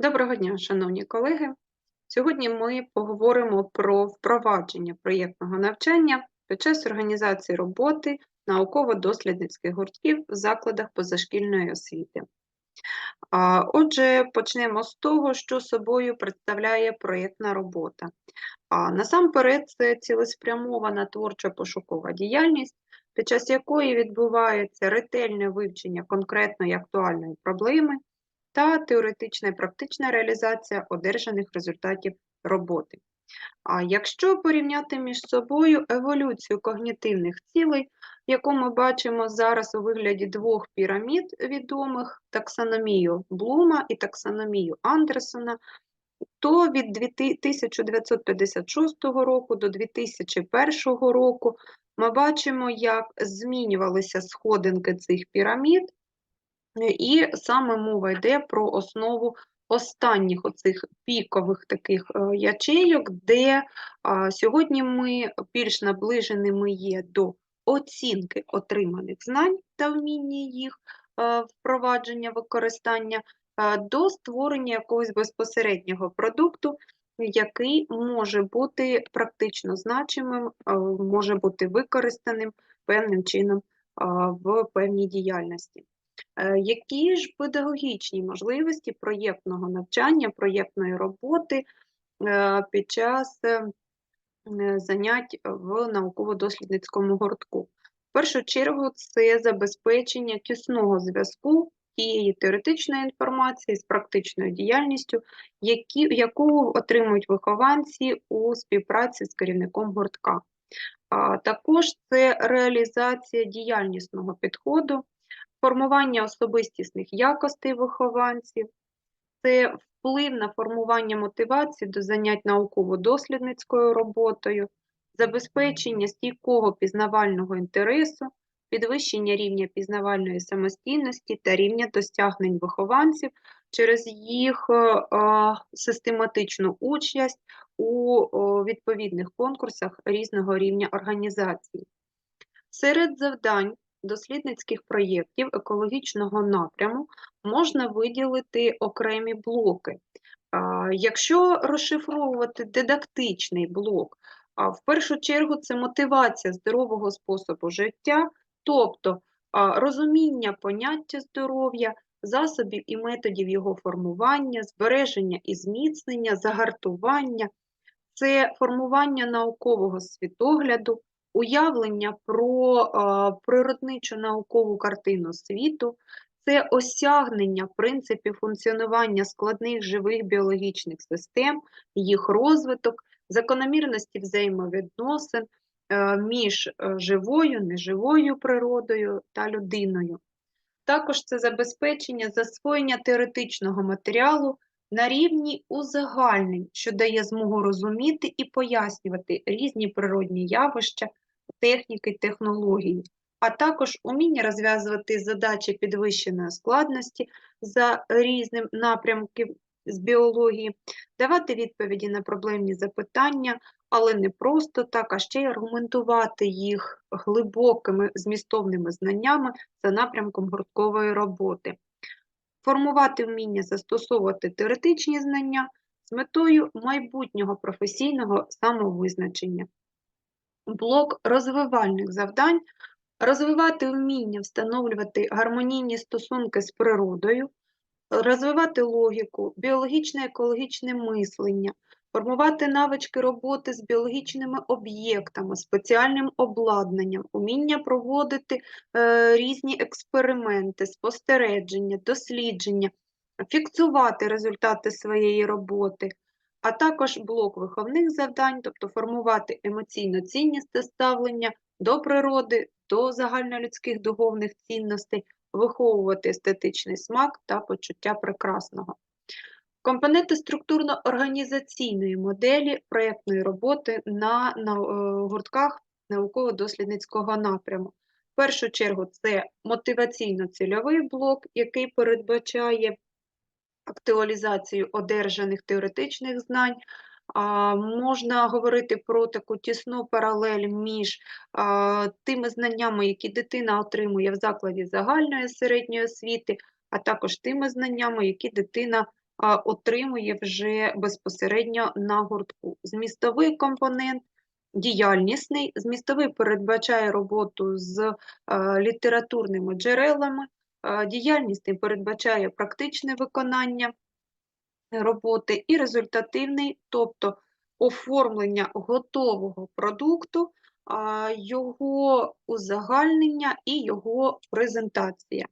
Доброго дня, шановні колеги. Сьогодні ми поговоримо про впровадження проєктного навчання під час організації роботи науково-дослідницьких гуртків в закладах позашкільної освіти. Отже, почнемо з того, що собою представляє проєктна робота. Насамперед, це цілеспрямована творча пошукова діяльність, під час якої відбувається ретельне вивчення конкретної актуальної проблеми та теоретична і практична реалізація одержаних результатів роботи. А якщо порівняти між собою еволюцію когнітивних цілей, яку ми бачимо зараз у вигляді двох пірамід відомих таксономію Блума і таксономію Андерсона, то від 1956 року до 2001 року ми бачимо, як змінювалися сходинки цих пірамід, і саме мова йде про основу останніх оцих пікових таких е, ячейок, де сьогодні ми більш наближеними є до оцінки отриманих знань та вміння їх е, впровадження, використання, е, до створення якогось безпосереднього продукту, який може бути практично значимим, може бути використаним певним чином в певній діяльності. Е, які ж педагогічні можливості проєктного навчання, проєктної роботи е, під час е, занять в науково-дослідницькому гуртку? В першу чергу, це забезпечення тісного зв'язку тієї теоретичної інформації з практичною діяльністю, які, яку отримують вихованці у співпраці з керівником гуртка. А також це реалізація діяльнісного підходу формування особистісних якостей вихованців, це вплив на формування мотивації до занять науково-дослідницькою роботою, забезпечення стійкого пізнавального інтересу, підвищення рівня пізнавальної самостійності та рівня досягнень вихованців через їх е, систематичну участь у відповідних конкурсах різного рівня організації. Серед завдань дослідницьких проєктів екологічного напряму можна виділити окремі блоки. Якщо розшифровувати дидактичний блок, в першу чергу це мотивація здорового способу життя, тобто розуміння поняття здоров'я, засобів і методів його формування, збереження і зміцнення, загартування, це формування наукового світогляду, уявлення про природничу наукову картину світу, це осягнення принципів функціонування складних живих біологічних систем, їх розвиток, закономірності взаємовідносин е, між е, живою, неживою природою та людиною. Також це забезпечення засвоєння теоретичного матеріалу на рівні узагальнень, що дає змогу розуміти і пояснювати різні природні явища техніки, технології, а також уміння розв'язувати задачі підвищеної складності за різним напрямком з біології, давати відповіді на проблемні запитання, але не просто так, а ще й аргументувати їх глибокими змістовними знаннями за напрямком гурткової роботи, формувати вміння застосовувати теоретичні знання з метою майбутнього професійного самовизначення блок розвивальних завдань, розвивати вміння встановлювати гармонійні стосунки з природою, розвивати логіку, біологічне екологічне мислення, формувати навички роботи з біологічними об'єктами, спеціальним обладнанням, уміння проводити е, різні експерименти, спостереження, дослідження, фіксувати результати своєї роботи а також блок виховних завдань, тобто формувати емоційно цінність ставлення до природи, до загальнолюдських духовних цінностей, виховувати естетичний смак та почуття прекрасного. Компоненти структурно-організаційної моделі проєктної роботи на, на е, гуртках науково-дослідницького напряму. В першу чергу це мотиваційно-цільовий блок, який передбачає актуалізацію одержаних теоретичних знань. Можна говорити про таку тісну паралель між тими знаннями, які дитина отримує в закладі загальної середньої освіти, а також тими знаннями, які дитина отримує вже безпосередньо на гуртку. Змістовий компонент діяльнісний. Змістовий передбачає роботу з літературними джерелами, е, діяльнісний передбачає практичне виконання роботи і результативний, тобто оформлення готового продукту, його узагальнення і його презентація.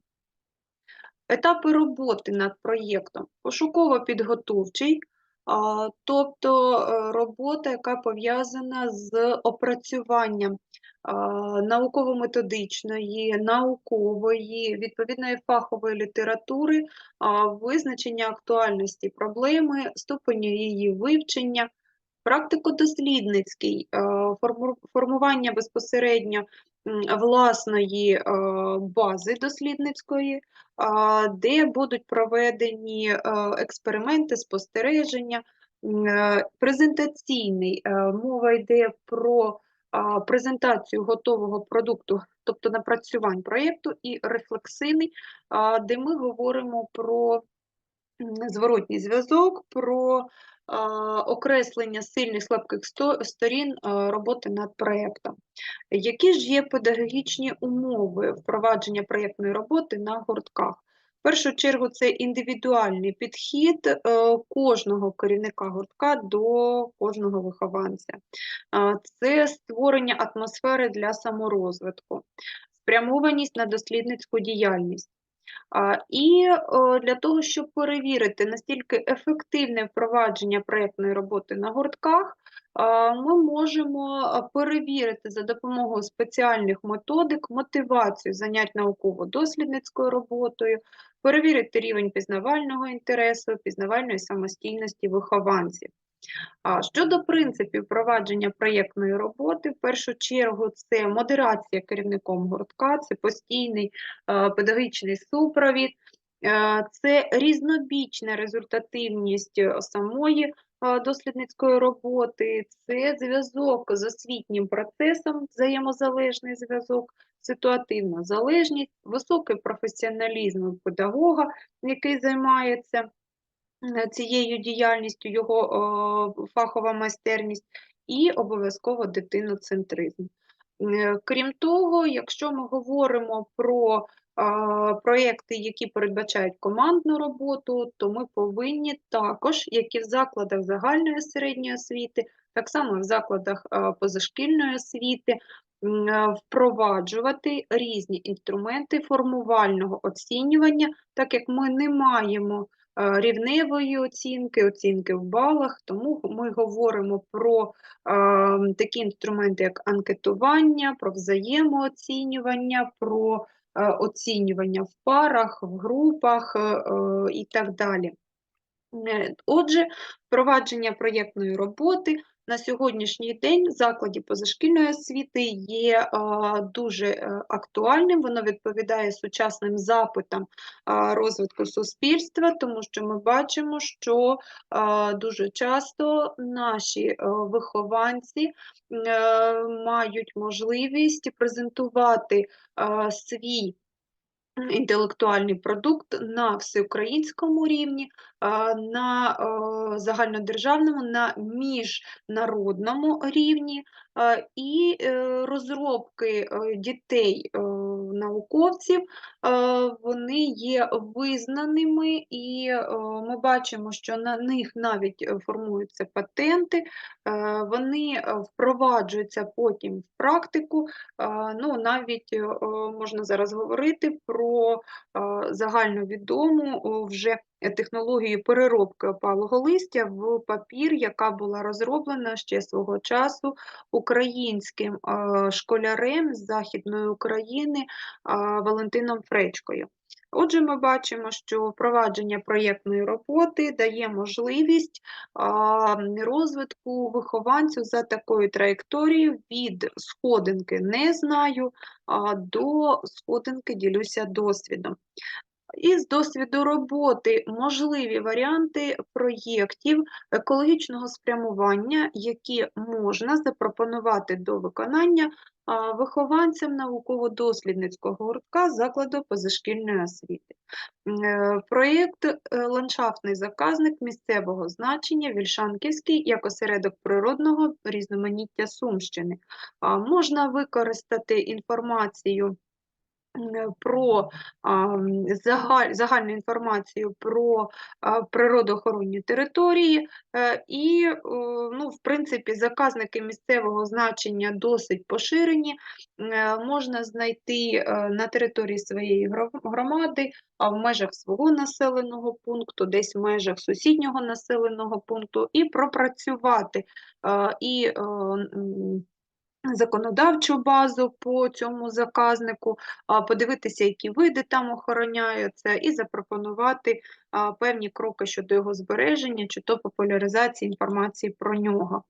Етапи роботи над проєктом пошуково-підготовчий, тобто е, робота, яка пов'язана з опрацюванням науково-методичної, наукової, відповідної фахової літератури, визначення актуальності проблеми, ступеню її вивчення, практико-дослідницький, формування безпосередньо власної бази дослідницької, де будуть проведені експерименти, спостереження, е, презентаційний, е, мова йде про презентацію готового продукту, тобто напрацювань проєкту, і рефлексивний, де ми говоримо про зворотній зв'язок, про окреслення сильних слабких сторін роботи над проєктом. Які ж є педагогічні умови впровадження проєктної роботи на гуртках? Першу чергу це індивідуальний підхід е, кожного керівника гуртка до кожного вихованця. А, Це створення атмосфери для саморозвитку, спрямованість на дослідницьку діяльність. І для того, щоб перевірити, настільки ефективне впровадження проєктної роботи на гуртках, ми можемо перевірити за допомогою спеціальних методик мотивацію занять науково-дослідницькою роботою, перевірити рівень пізнавального інтересу, пізнавальної самостійності вихованців. Щодо принципів впровадження проєктної роботи, в першу чергу це модерація керівником гуртка, це постійний педагогічний супровід, це різнобічна результативність самої дослідницької роботи, це зв'язок з освітнім процесом, взаємозалежний зв'язок, ситуативна залежність, високий професіоналізм педагога, який займається е, цією діяльністю, його фахова майстерність, і обов'язково дитиноцентризм. Е, Крім того, якщо ми говоримо про проєкти, які передбачають командну роботу, то ми повинні також, як і в закладах загальної середньої освіти, так само в закладах позашкільної освіти, впроваджувати різні інструменти формувального оцінювання, так як ми не маємо рівневої оцінки, оцінки в балах, тому ми говоримо про е, такі інструменти, як анкетування, про взаємооцінювання, про оцінювання в парах, в групах е, е, і так далі. Е, Отже, впровадження проєктної роботи на сьогоднішній день в закладі позашкільної освіти є а, дуже е, актуальним, воно відповідає сучасним запитам а, розвитку суспільства, тому що ми бачимо, що дуже часто наші е, вихованці е, мають можливість презентувати свій інтелектуальний продукт на всеукраїнському рівні, на е, загальнодержавному, на міжнародному рівні. І е, розробки е, дітей науковців вони є визнаними, і е, ми бачимо, що на них навіть е, формуються патенти, е, вони е, впроваджуються потім в практику. Ну, навіть е, можна зараз говорити про загальновідому вже технологію переробки опалого листя в папір, яка була розроблена ще свого часу українським школярем з Західної України Валентином Фречкою. Отже, ми бачимо, що впровадження проєктної роботи дає можливість розвитку вихованців за такою траєкторією від сходинки не знаю до сходинки ділюся досвідом. Із досвіду роботи можливі варіанти проєктів екологічного спрямування, які можна запропонувати до виконання вихованцям науково-дослідницького гуртка закладу позашкільної освіти. Е, Проєкт е, ландшафтний заказник місцевого значення Вільшанківський як осередок природного різноманіття Сумщини. Можна використати інформацію про загаль- загальну інформацію про природоохоронні території, е, і, е, ну, в принципі, заказники місцевого значення досить поширені. Е, Можна знайти е, на території своєї громади, а в межах свого населеного пункту, десь в межах сусіднього населеного пункту, і пропрацювати е, і е, законодавчу базу по цьому заказнику, подивитися, які види там охороняються, і запропонувати певні кроки щодо його збереження чи то популяризації інформації про нього.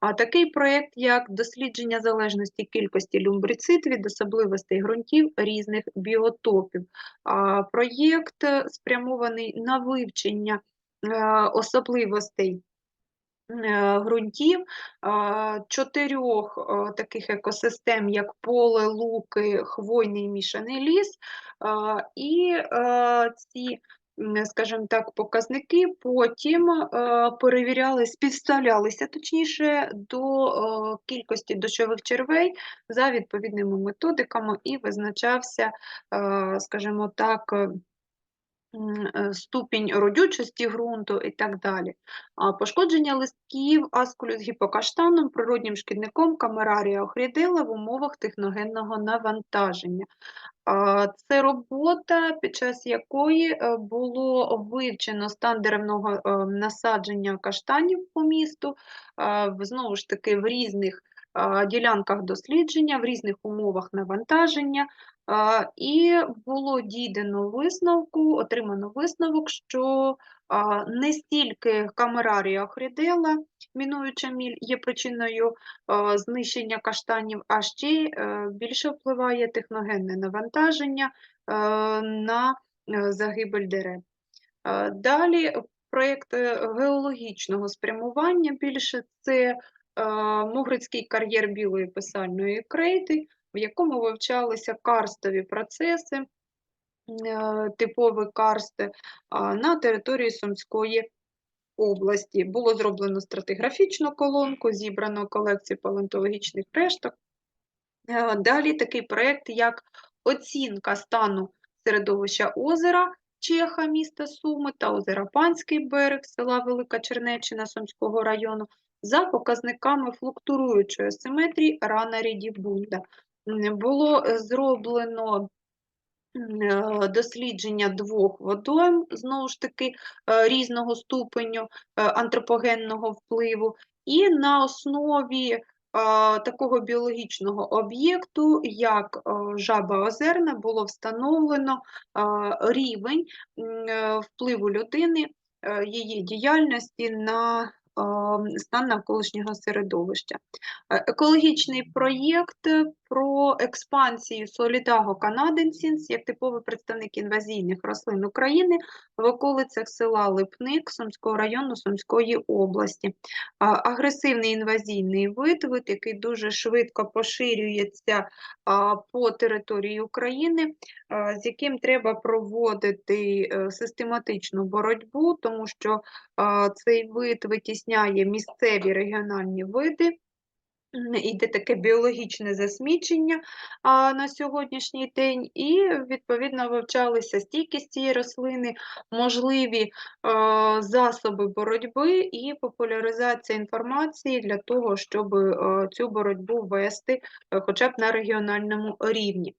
А такий проєкт, як дослідження залежності кількості люмбрицид від особливостей ґрунтів різних біотопів. Проєкт е, спрямований на вивчення е, особливостей ґрунтів, чотирьох е, таких екосистем, як поле, луки, хвойний мішаний ліс. І е, ці, скажімо так, показники потім е, перевіряли, співставлялися точніше до е, кількості дощових червей за відповідними методиками і визначався, е, скажімо так, е, е, ступінь родючості ґрунту і так далі. Пошкодження листків аскулю з гіпокаштаном, природнім шкідником камерарія охрідела в умовах техногенного навантаження. Це робота, під час якої е, було вивчено стан деревного е, насадження каштанів по місту, е, знову ж таки, в різних е, ділянках дослідження, в різних умовах навантаження. І було дійдено висновку, отримано висновок, що не стільки камерарія охридела, мінуюча міль, є причиною знищення каштанів, а ще е, більше впливає техногенне навантаження е, на е, загибель дерев. Далі проєкт геологічного спрямування більше це Могрицький кар'єр білої писальної крейди, в якому вивчалися карстові процеси, е, типові карсти на території Сумської області. Було зроблено стратиграфічну колонку, зібрано колекцію палеонтологічних решток. Е, Далі такий проєкт, як оцінка стану середовища озера Чеха, міста Суми та озера Панський берег села Велика Чернеччина Сумського району за показниками флуктуруючої симетрії рана Рідібунда. Було е, зроблено е, дослідження двох водойм, знову ж таки, е, різного ступеню антропогенного впливу, і на основі такого біологічного об'єкту, як жаба озерна, було встановлено рівень впливу людини, її діяльності на стан навколишнього середовища. Екологічний проєкт про експансію Solidago canadensins як типовий представник інвазійних рослин України в околицях села Липник Сумського району Сумської області. Агресивний інвазійний вид, вид, який дуже швидко поширюється по території України, з яким треба проводити е, систематичну боротьбу, тому що цей вид витісняє місцеві регіональні види. М, Іде таке біологічне засмічення а, на сьогоднішній день, і відповідно вивчалися стійкість цієї рослини, можливі а, засоби боротьби і популяризація інформації для того, щоб а, цю боротьбу вести а, хоча б на регіональному рівні.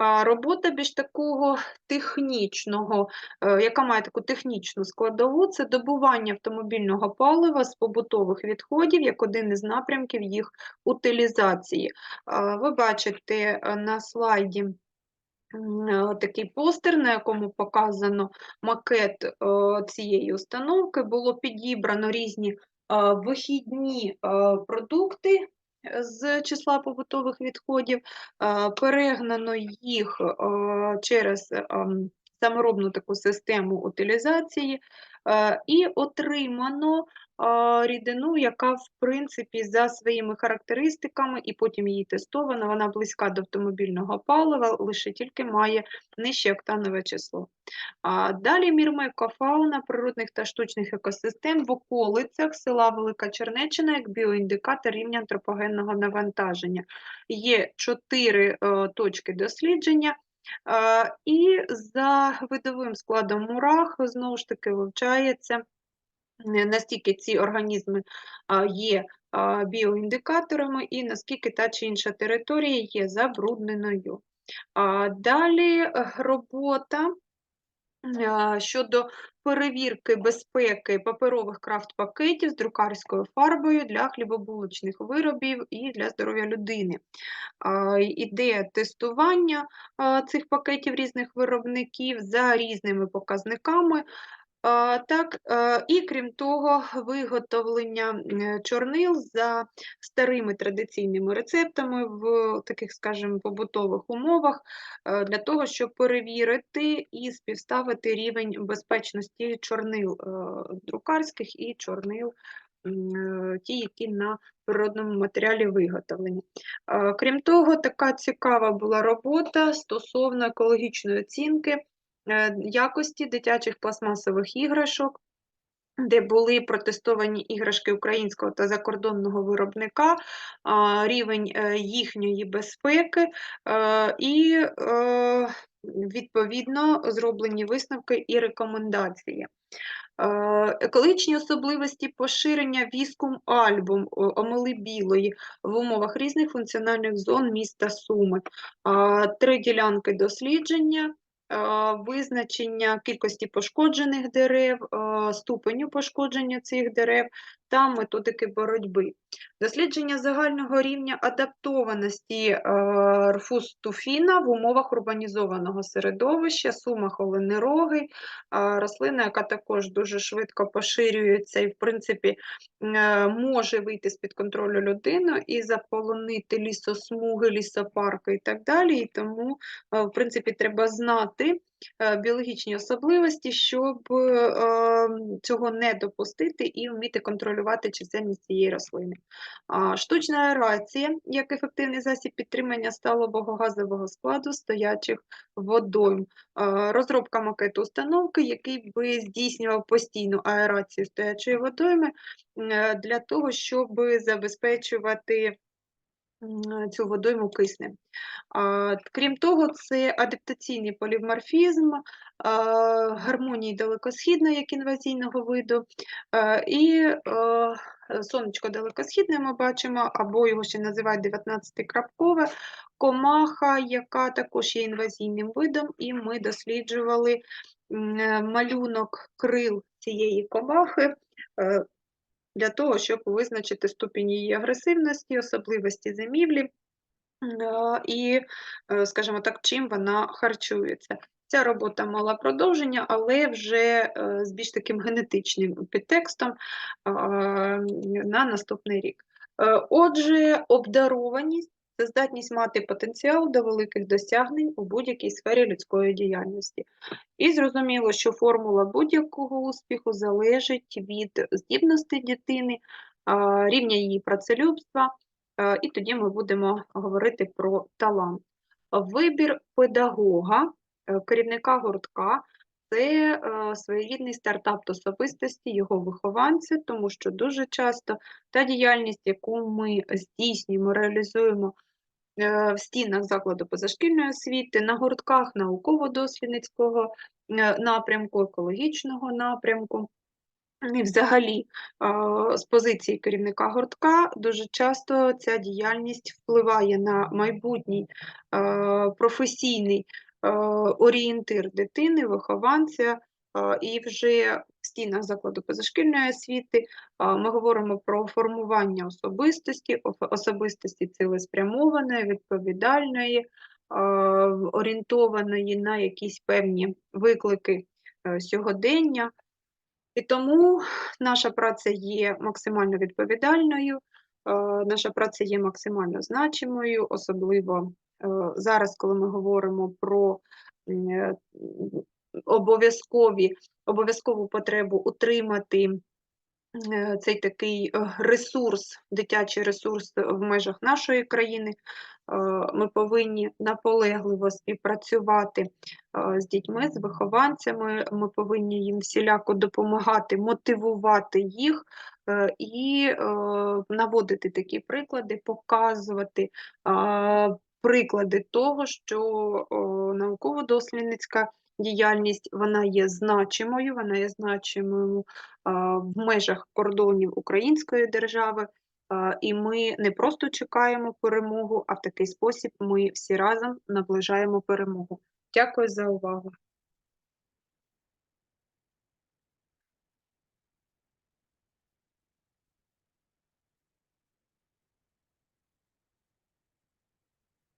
Робота більш такого технічного, е, яка має таку технічну складову, це добування автомобільного палива з побутових відходів як один із напрямків їх утилізації. Ви бачите е, на слайді е, такий постер, на якому показано макет цієї установки. Було підібрано різні вихідні продукти з числа побутових відходів, перегнано їх через саморобну таку систему утилізації і отримано рідину, яка, в принципі, за своїми характеристиками, і потім її тестовано, вона близька до автомобільного палива, лише тільки має нижче октанове число. Далі мірма екофауна природних та штучних екосистем в околицях села Велика Чернеччина як біоіндикатор рівня антропогенного навантаження. Є чотири е, точки дослідження. І за видовим складом мурах знову ж таки вивчається настільки ці організми є біоіндикаторами і наскільки та чи інша територія є забрудненою. Далі е, робота щодо перевірки безпеки паперових крафт-пакетів з друкарською фарбою для хлібобулочних виробів і для здоров'я людини. А, Ідея тестування цих пакетів різних виробників за різними показниками. Так, е, і крім того, виготовлення е, чорнил за старими традиційними рецептами в таких, скажімо, побутових умовах е, для того, щоб перевірити і співставити рівень безпечності чорнил друкарських і чорнил ті, які на природному матеріалі виготовлені. Крім того, така цікава була робота стосовно екологічної оцінки якості дитячих пластмасових іграшок, де були протестовані іграшки українського та закордонного виробника, рівень е, їхньої безпеки е, і, е, відповідно, зроблені висновки і рекомендації. Е, Екологічні особливості поширення віскум альбум о- омели білої в умовах різних функціональних зон міста Суми. Три ділянки дослідження, визначення кількості пошкоджених дерев, ступеню пошкодження цих дерев та методики боротьби. Дослідження загального рівня адаптованості е, рфустуфіна в умовах урбанізованого середовища, сума холинероги, рослина, яка також дуже швидко поширюється і, в принципі, е, може вийти з-під контролю людини і заполонити лісосмуги, лісопарки і так далі. І тому, е, в принципі, треба знати е, біологічні особливості, щоб е, цього не допустити і вміти контролювати чисельність цієї рослини. Штучна аерація як ефективний засіб підтримання сталого газового складу стоячих водойм. Розробка макету установки, який би здійснював постійну аерацію стоячої водойми е, для того, щоб забезпечувати цю водойму киснем. А, Крім того, це адаптаційний поліморфізм, гармонії далекосхідної як інвазійного виду, і е, сонечко далекосхідне ми бачимо, або його ще називають 19-крапкове, комаха, яка також є інвазійним видом, і ми досліджували е, малюнок крил цієї комахи. Для того, щоб визначити ступінь її агресивності, особливості зимівлі, Е, і, е, скажімо так, чим вона харчується. Ця робота мала продовження, але вже е, з більш таким генетичним підтекстом на наступний рік. Отже, обдарованість це здатність мати потенціал до великих досягнень у будь-якій сфері людської діяльності. І зрозуміло, що формула будь-якого успіху залежить від здібності дитини, рівня її працелюбства, І тоді ми будемо говорити про талант. Вибір педагога, е, керівника гуртка це е, своєрідний стартап особистості, його вихованця, тому що дуже часто та діяльність, яку ми здійснюємо, реалізуємо в стінах закладу позашкільної освіти, на гуртках науково-дослідницького е, напрямку, екологічного напрямку. І взагалі, з позиції керівника гуртка дуже часто ця діяльність впливає на майбутній професійний орієнтир дитини, вихованця. І вже стінах закладу позашкільної освіти ми говоримо про формування особистості, особистості цілеспрямованої, відповідальної, орієнтованої на якісь певні виклики е, сьогодення. І тому наша праця є максимально відповідальною, наша праця є максимально значимою, особливо е, зараз, коли ми говоримо про е, обов'язкові, обов'язкову потребу утримати е, цей такий е, ресурс, дитячий ресурс в межах нашої країни. Е, Ми повинні наполегливо співпрацювати з дітьми, з вихованцями. Ми повинні їм всіляко допомагати, мотивувати їх і наводити такі приклади, показувати приклади того, що науково-дослідницька діяльність вона є значимою, вона є значимою а, в межах кордонів Української держави. а, І ми не просто чекаємо перемогу, а в такий спосіб ми всі разом наближаємо перемогу. Дякую за увагу.